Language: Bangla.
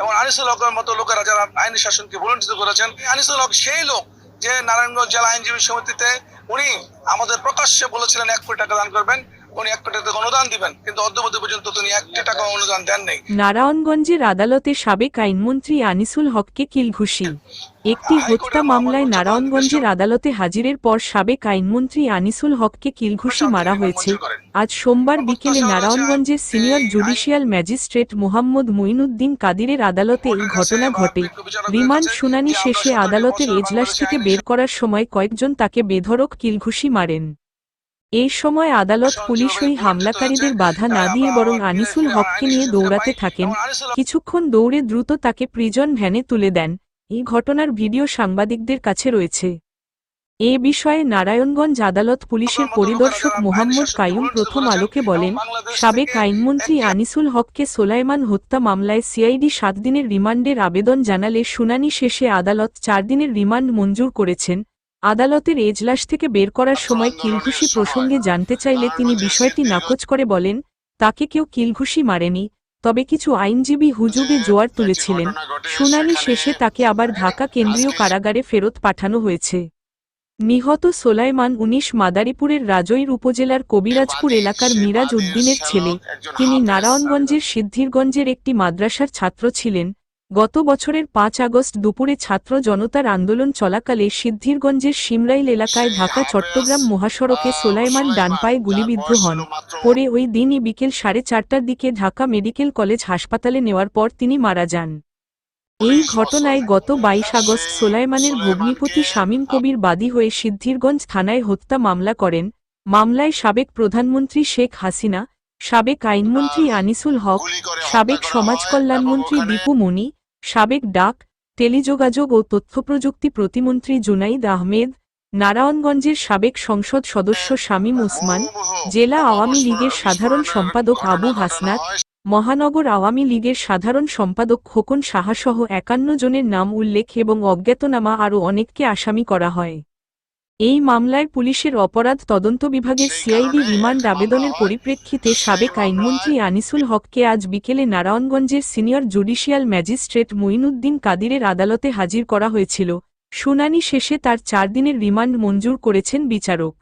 এবং আনিসুল হকের মতো লোকেরা যারা আইনি শাসনকে ভুলণ্ঠিত করেছেন, আনিসুল হক সেই লোক যে নারায়ণগঞ্জ জেলা আইনজীবী সমিতিতে উনি আমাদের প্রকাশ্যে বলেছিলেন, এক কোটি টাকা দান করবেন। উনি এক কোটি টাকা অনুদান দিবেন কিন্তু অদ্যবধি পর্যন্ত তিনি একটি টাকা অনুদান দেন নেই। নারায়ণগঞ্জের আদালতে সাবেক আইনমন্ত্রী আনিসুল হককে কিলঘুষি। একটি হত্যা মামলায় নারায়ণগঞ্জের আদালতে হাজিরের পর সাবেক আইনমন্ত্রী আনিসুল হককে কিলঘুষি মারা হয়েছে। আজ সোমবার বিকেলে নারায়ণগঞ্জের senior judicial magistrate Mohammad Moinuddin কাদিরের আদালতে এই ঘটনা ঘটে। রিমান্ড শুনানি শেষে আদালতের এজলাস থেকে বের করার সময় কয়েকজন তাকে বেধড়ক কিলঘুষি মারেন। এই সময় আদালত পুলিশ ওই হামলাকারীদের বাধা না দিয়ে বরং আনিসুল হককে নিয়ে দৌড়াতে থাকেন। কিছুক্ষণ দৌড়ে দ্রুত তাকে প্রিজন ভ্যানে তুলে দেন। এই ঘটনার ভিডিও সাংবাদিকদের কাছে রয়েছে। এ বিষয়ে নারায়ণগঞ্জ আদালত পুলিশের পরিদর্শক মোহাম্মদ কাইয়ুম প্রথম আলোকে বলেন সাবেক আইনমন্ত্রী আনিসুল হককে সোলাইমান হত্যা মামলায় সিআইডি সাত দিনের রিমান্ডের আবেদন জানালে শুনানি শেষে আদালত চার দিনের রিমান্ড মঞ্জুর করেছেন। আদালতের এজলাস থেকে বের করার সময় কিলঘুষি প্রসঙ্গে জানতে চাইলে তিনি বিষয়টি নাকচ করে বলেন তাকে কেউ কিলঘুষি মারেনি তবে কিছু আইনজীবী হুজুগে জোয়ার তুলেছিলেন। শুনানি শেষে তাকে আবার ঢাকা কেন্দ্রীয় কারাগারে ফেরত পাঠানো হয়েছে। নিহত সোলাইমান উনিশ মাদারীপুরের রাজৈর উপজেলার কবিরাজপুর এলাকার মিরাজ উদ্দিনের ছেলে। তিনি নারায়ণগঞ্জের সিদ্ধিরগঞ্জের একটি মাদ্রাসার ছাত্র ছিলেন। গত বছরের পাঁচ আগস্ট দুপুরে ছাত্র জনতার আন্দোলন চলাকালে সিদ্ধিরগঞ্জের সিমরাইল এলাকায় ঢাকা, চট্টগ্রাম মহাসড়কে সোলাইমান ডানপায়ে গুলিবিদ্ধ হন। পরে ওই দিনই বিকেল সাড়ে চারটার দিকে ঢাকা মেডিকেল কলেজ হাসপাতালে নেওয়ার পর তিনি মারা যান। এই ঘটনায় গত বাইশ আগস্ট সোলাইমানের ভগ্নিপতি শামীম কবির বাদী হয়ে সিদ্ধিরগঞ্জ থানায় হত্যা মামলা করেন। মামলায় সাবেক প্রধানমন্ত্রী শেখ হাসিনা, সাবেক আইনমন্ত্রী আনিসুল হক, সাবেক সমাজকল্যাণমন্ত্রী দীপু মনি সাবেক ডাক, টেলিযোগাযোগ ও তথ্যপ্রযুক্তি প্রতিমন্ত্রী জুনাইদ আহমেদ, নারায়ণগঞ্জের সাবেক সংসদ সদস্য শামীম ওসমান, জেলা আওয়ামী লীগের সাধারণ সম্পাদক আবু হাসনাত, মহানগর আওয়ামী লীগের সাধারণ সম্পাদক খোকন সাহাসহ একান্ন জনের নাম উল্লেখ এবং অজ্ঞাতনামা আরও অনেককে আসামি করা হয়। এই মামলায় পুলিশের অপরাধ তদন্ত বিভাগের সিআইডি রিমান্ড আবেদনের পরিপ্রেক্ষিতে সাবেক আইনমন্ত্রী আনিসুল হককে আজ বিকেলে নারায়ণগঞ্জের সিনিয়র জুডিশিয়াল ম্যাজিস্ট্রেট মঈনুদ্দিন কাদিরের আদালতে হাজির করা হয়েছিল। শুনানি শেষে তার চার দিনের রিমান্ড মঞ্জুর করেছেন বিচারক।